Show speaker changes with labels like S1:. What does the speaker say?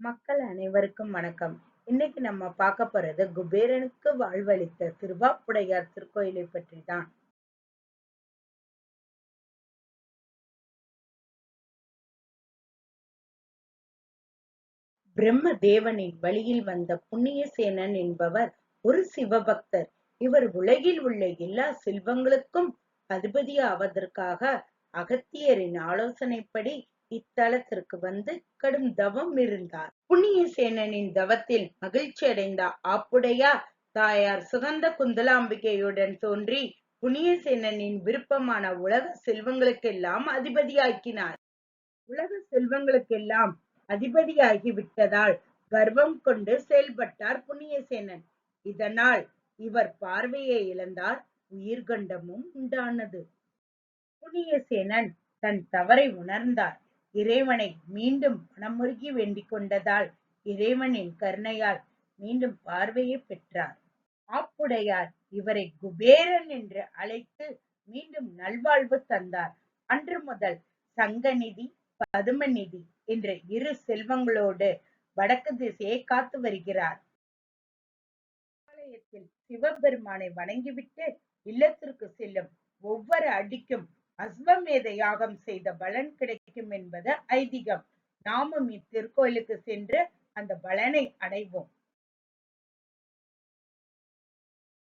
S1: மக்கள் அனைவருக்கும் வணக்கம். இன்னைக்கு நம்ம பார்க்க போறது குபேரனுக்கு வாழ்வளித்த திருவாப்புடையார் திருக்கோயிலை பற்றி தான் பிரம்ம தேவனின் வழியில் வந்த புண்ணியசேனன் என்பவர் ஒரு சிவபக்தர். இவர் உலகில் உள்ள எல்லா செல்வங்களுக்கும் அதிபதியாவதற்காக அகத்தியரின் ஆலோசனைப்படி இத்தலத்திற்கு வந்து கடும் தவம் இருந்தார். புண்ணியசேனனின் தவத்தில் மகிழ்ச்சி அடைந்த ஆப்புடையார் தாயார் சுகந்த குந்தலாம்பிகையுடன் தோன்றி புண்ணியசேனனின் விருப்பமான உலக செல்வங்களுக்கெல்லாம் அதிபதியாக்கினார். உலக செல்வங்களுக்கெல்லாம் அதிபதியாகி விட்டதால் கர்வம் கொண்டு செயல்பட்டார் புண்ணியசேனன் இதனால் இவர் பார்வையை இழந்தார் உயிர்கண்டமும் உண்டானது. புண்ணியசேனன் தன் தவறை உணர்ந்தார். இறைவனை மீண்டும் மனமுருகி வேண்டிக் கொண்டதால் இறைவனின் கருணையால் மீண்டும் பார்வையை பெற்றார். ஆப்புடையார் இவரை குபேரன் என்று அழைத்து மீண்டும் நல்வாழ்வு தந்தார். அன்று முதல் சங்கநிதி பதுமநிதி என்ற இரு செல்வங்களோடு வடக்கு திசையை காத்து வருகிறார். சிவபெருமானை வணங்கிவிட்டு இல்லத்திற்கு செல்லும் ஒவ்வொரு அடிக்கும் அஸ்வமேத யாகம் செய்த பலன் கிடைக்கும் என்பது ஐதீகம். நாமும் இத்திருக்கோயிலுக்கு சென்று அந்த பலனை அடைவோம்.